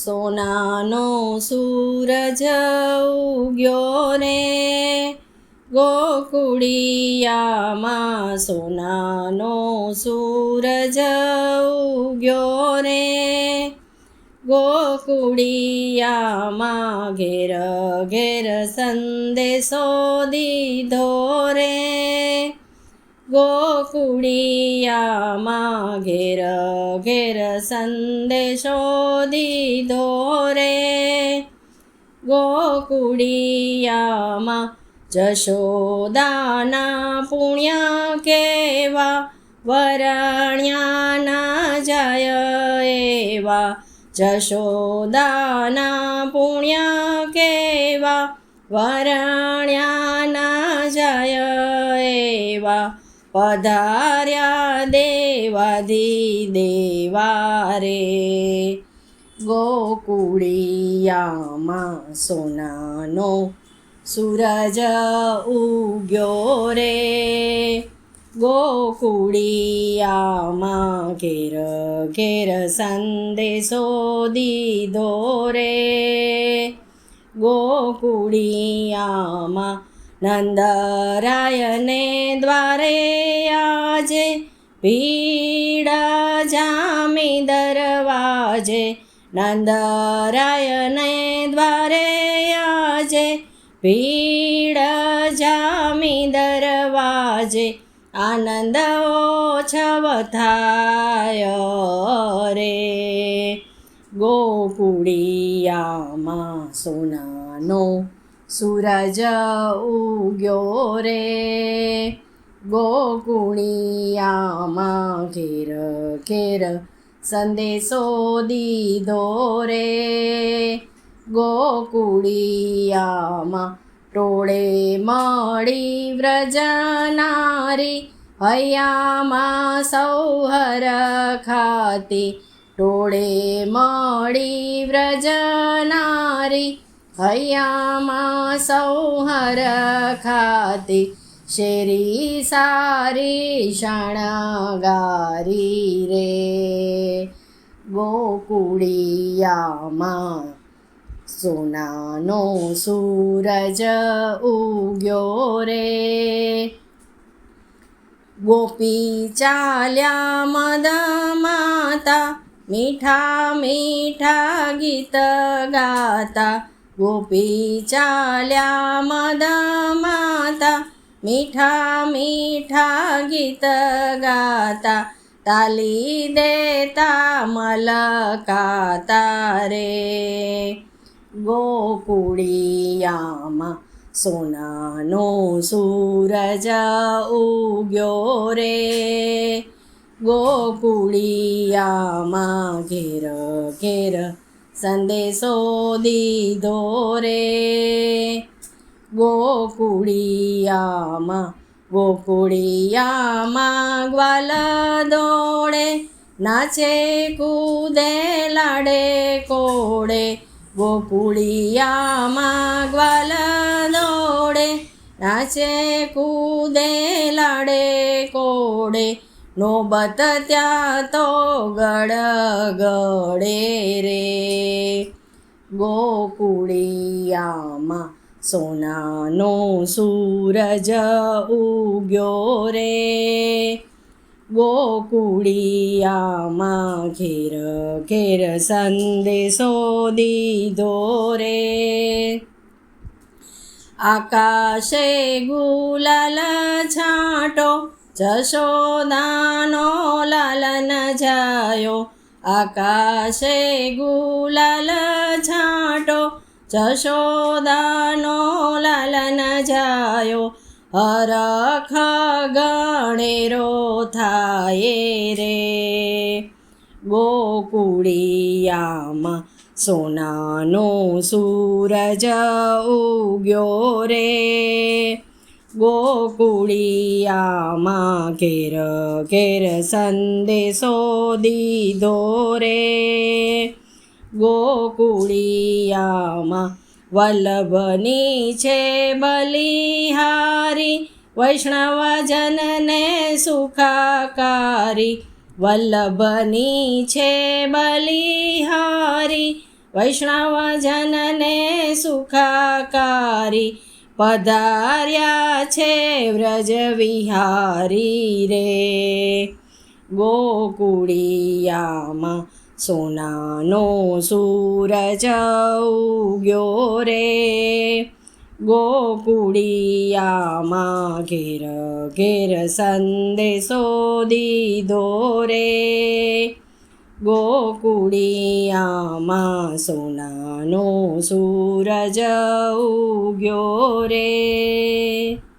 સોનાનો સૂરજ ઉગ્યો રે ગોકુડિયામાં સોનાનો સૂરજ ઉગ્યો રે ગોકુડિયામાં ઘેર ઘેર સંદેશો દીધો રે. ગોકુળિયામાં ઘેર ઘેર સંદેશો દીધો રે ગોકુળિયામાં જશોદાના પુણ્ય કેવા વરણ્યાના જાય એવા જશોદાના પુણ્ય કેવા વરણ્યાના જાય એવા પધાર્યા દેવાધી દેવા રે ગોકુળિયામાં સોનાનો સૂરજ ઉગ્યો રે. ગોકુળિયામાં ઘેર ઘેર સંદેશો દીધો રે. ગોકુળિયામાં નંદરાયને દ્વારે આજે ભીડ જામી દરવાજે નંદરાયને દ્વારે આજે ભીડ જામી દરવાજે આનંદ ઓછવ થાય રે ગોપુડિયામાં સોનાનો સૂરજ ઉગ્યો રે. ગોકુળિયામાં ઘેર ઘેર સંદેશો દીધો રે. ગોકુળિયામાં ટોળે મળી વ્રજનારી હૈયામાં સૌહર ખાતી ટોળે મળી વ્રજનારી હૈયામાં સૌહર ખાતી શેરી સારી શણગારી રે ગોકુળિયામાં સોનાનો સૂરજ ઉગ્યો રે ગોપી ચાલ્યા મદ માતા મીઠા મીઠા ગીત ગાતા ગોપી ચાલ્યા મદા માતા મીઠા મીઠા ગીત ગાતા તાલી દેતા મલકાતા રે ગોકુળિયામાં સોનાનો સૂરજ ઉગ્યો રે ગોકુળિયામાં ઘેર ઘેર સંદેશો દીધો રે ગોકુળિયામાં ગોકુળિયામાં ગ્વાલ દોડે, નાચે કૂદે, લાડે કોડે ગોકુળિયામાં ગ્વાલ દોડે, નાચે કૂદે, લાડે કોડે નોબત ત્યાં તો ગડ ગડે રે. ગોકુળિયામાં સોનાનો સૂરજ ઉગ્યો રે. ગોકુળિયામાં ઘેર ઘેર સંદેશો દીધો રે. આકાશે ગુલાલ છાંટો, જશોદાનો લાલન જાયો આકાશે ગુલાલ છાંટો, જશોદાનો લાલન જાયો. હરખ ગણેરો થાય રે. ગોકુળિયામાં સોનાનો સૂરજ ઉગ્યો રે. ગોકુળિયામાં ઘેર ઘેર સંદેશો દીધો રે ગોકુળિયામાં વલ્લભની છે બલિહારી વૈષ્ણવજનને સુખાકારી વલ્લભની છે બલિહારી વૈષ્ણવજનને સુખાકારી પધાર્યા છે વ્રજ વિહારી રે. ગોકુળિયામાં સોનાનો સૂરજ ઉગ્યો રે. ગોકુળિયામાં ઘેર ઘેર સંદેશો દીધો રે. ગોકુળિયામાં સોનાનો સૂરજ ઉગ્યો રે